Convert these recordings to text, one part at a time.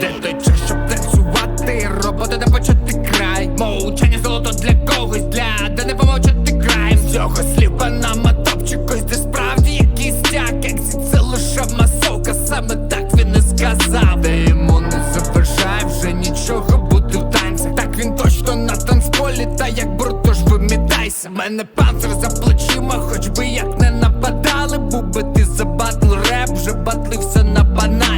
Де той час, щоб танцювати? Робота де почати край. Мовчання золото для когось, для де не помовчати край. З Цього слів панама топчик, де справді якийсь стяг. Ексіт це лише масовка, саме так він і сказав. Де йому не заважає вже нічого бути в танцях. Так він точно на танцполі, та як тож вимітайся. Мене панцир за плечима, хоч би як не нападали, був би ти за батл реп, вже батлився на панамі.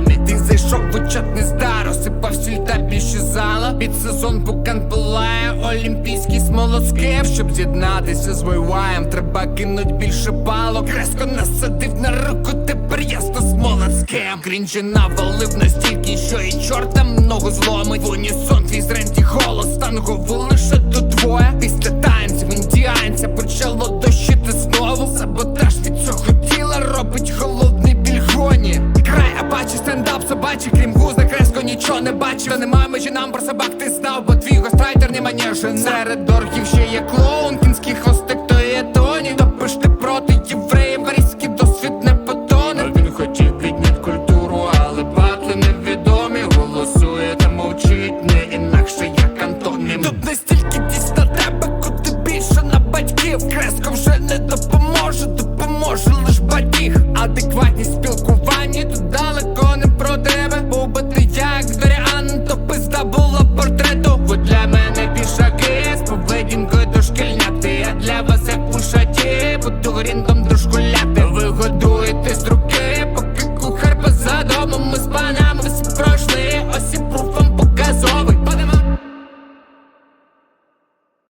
Сіль зала. Під сезон букан пилає, олімпійський смолоскип Щоб з'єднатися з войваєм, треба кинуть більше палок. Резко насадив на руку, тепер ясно смолоцьким. Крінжі навалив настільки, що і чортам ногу зломить. В унісон твій зренті голос, танго лише тут двоє. Після танців індіанця почало дощити знову. Саботаж від цього тіла робить голодний біль гоні. Край апачі, стендап, собачий, крім креско нічого не бачив. Та немає межі нам про собак, ти знав, бо твій гострайтер не манежен. Серед орків ще є клоун, кінський хвостик, то є тоні. Топиш ти проти євреїв, арійський досвід не потоне. Він хотів підняти культуру, але батли невідомі. Голосує та мовчить, не інакше як Антонім. Тут настільки дійсно тебе, куди більше на батьків. Креско вже не допоможе, допоможе лиш батіг. Адекватні labyrintams druškulepė